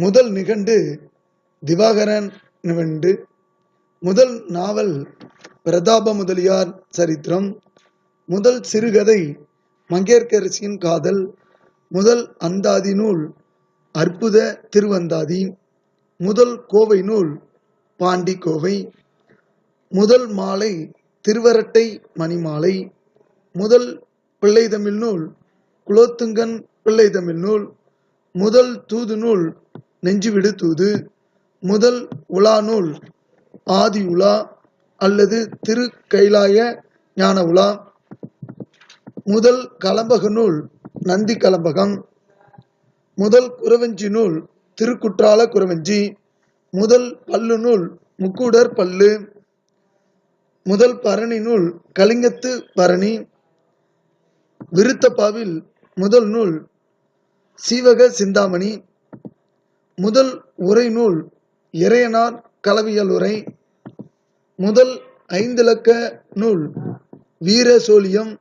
முதல் நிகண்டு திவாகரன் நிகண்டு. முதல் நாவல் பிரதாப முதலியார் சரித்திரம். முதல் சிறுகதை மங்கையர்க்கரசியின் காதல். முதல் அந்தாதி நூல் அற்புத திருவந்தாதி. முதல் கோவை நூல் பாண்டி கோவை. முதல் மாலை திருவரட்டை மணிமாலை. முதல் பிள்ளைதமிழ் நூல் குலோத்துங்கன் பிள்ளைதமிழ் நூல். முதல் தூது நூல் நெஞ்சுவிடு தூது. முதல் உலா நூல் ஆதி உலா அல்லது திரு கைலாய ஞான உலா. முதல் கலம்பக நூல் நந்தி கலம்பகம். முதல் குறவஞ்சி நூல் திருக்குற்றால குறவஞ்சி. முதல் பல்லு நூல் முக்கூடர் பல்லு. முதல் பரணி நூல் கலிங்கத்து பரணி. விருத்தப்பாவில் முதல் நூல் சீவக சிந்தாமணி. முதல் உரை நூல் இறையனார் கலவியலுரை முதல் ஐந்திலக்க நூல் வீர சோழியம்